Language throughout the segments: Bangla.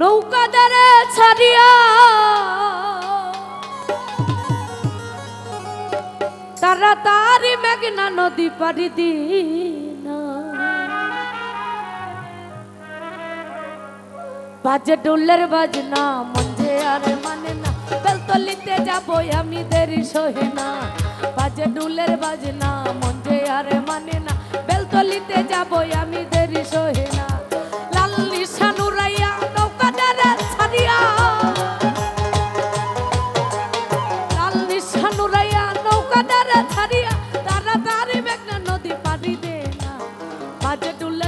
নৌকাদারে ছাড়িয়া। তারা তারি মেঘনা নদী পাড়ি দিন। বাজে ডোলের বাজনা, মঞ্জে আর মানে না। বেলতলিতে যাব আমি দেরি সহে না। বাজে ডোলের বাজনা, মঞ্জে আর মানে না। বেলতলিতে যাব আমি দেরি সহে না। বাজে ডুলের বাজনা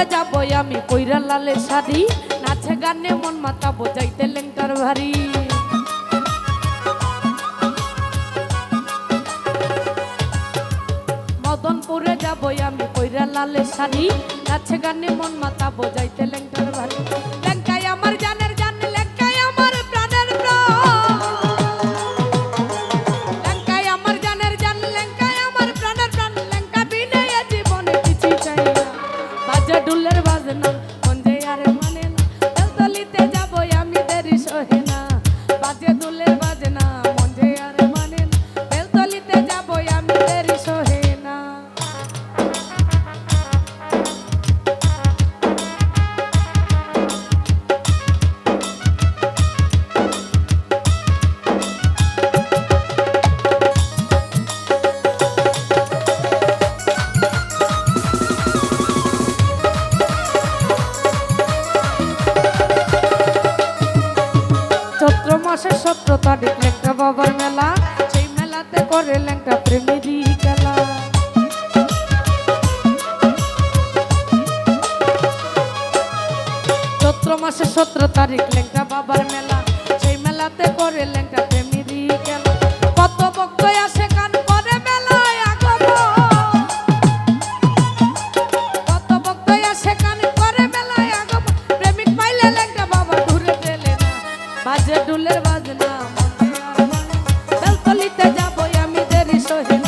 মদনপুরে যাব আমি, কইরা লালে শাড়ি। নাচে গানে মন মাতা বোঝাইতে লেঙ্কার ভারী। মদনপুরে যাব আমি, কইরা লালে শাড়ি। নাচে গানে মন মাতা বোঝাইতে মাসের সতেরো তারিখ লেখা বাবার মেলা। সেই মেলাতে করে লেঙ্কা প্রেমেরই খেলা। চৈত্র মাসের সতেরো তারিখ লেখা বাবার মেলা। সেই মেলাতে করে লেঙ্কা বাজে ডুলের বাজনা বেলতলিতে যাব আমি দেরি সহে।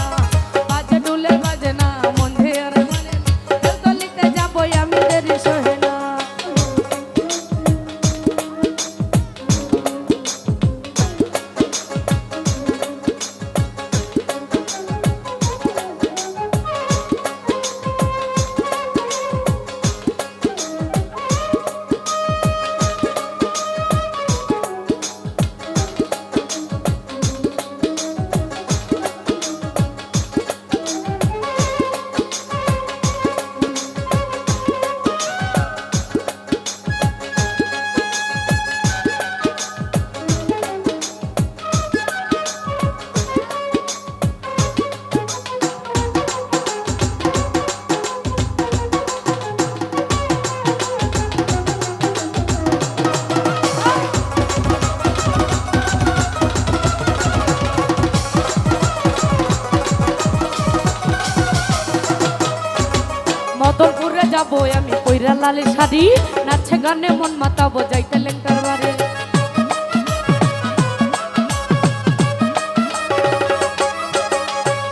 আমি লালের লালে শাড়ি, নাচে গানে মন মাতা বজাইতে লেঙ্কার বারে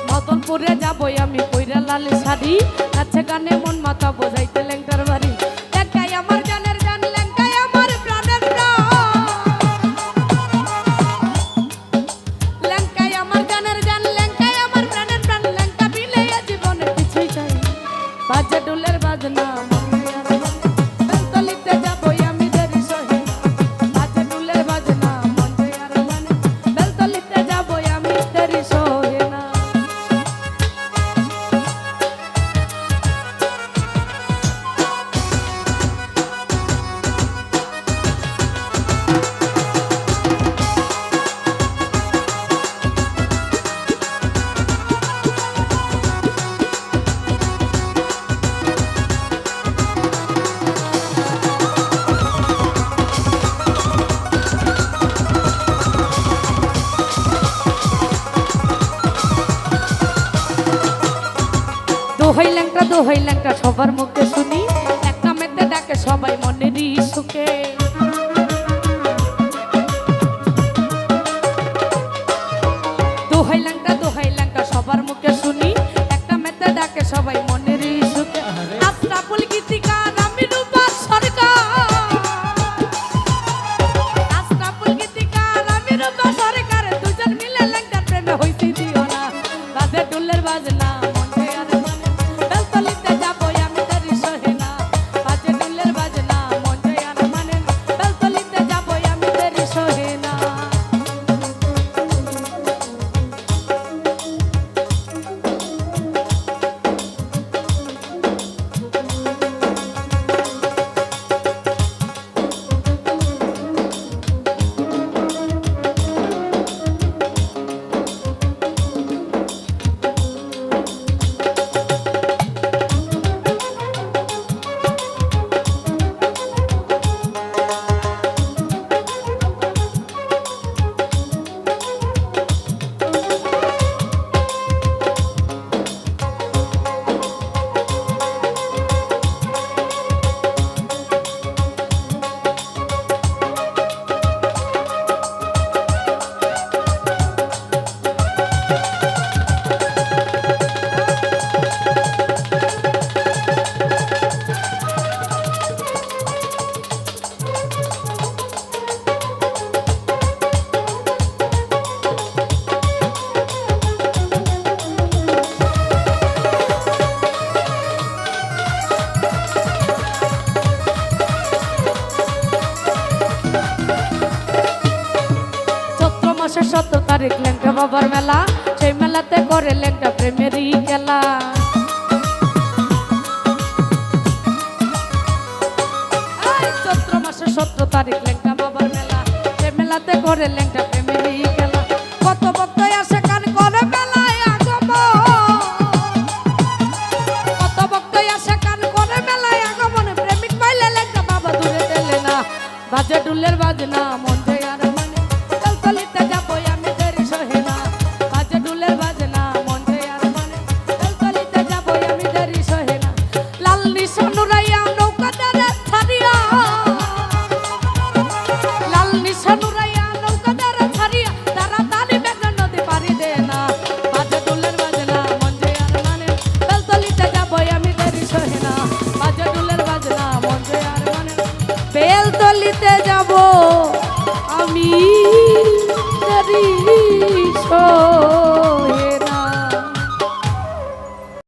মদনপুরে যাব আমি কইরা লালের শাড়ি, নাচে গানে মন মাতা বজাইতে লেঙ্কার হইল একটা সবার মুখে শুনি। একটা মেতে ডাকে সবাই মনেরই সুখে। দোহাই ল্যাংটা দোহাই ল্যাংটা সবার মুখে শুনি। একটা মেতে ডাকে সবাই মনেরই সুখে। আশরাফুল গীতিকার আমি রূপা সরকার। আশরাফুল গীতিকার আমি রূপা সরকার। দুজন মিলে ল্যাংটার প্রেমে হইতে দিও না। বাজে ডুলের বাজনা বেলতলিতে বাবার মেলা, সেই মেলাতে করে ল্যাংটা প্রেমেরই খেলা। চৈত্র মাসের সতেরো তারিখ ল্যাংটা বাবার মেলা, সেই মেলাতে করে ল্যাংটা প্রেমেরই খেলা। কত ভক্ত আসে কান করে প্রেমিক পাইলে বাজে ডুলের বাজনা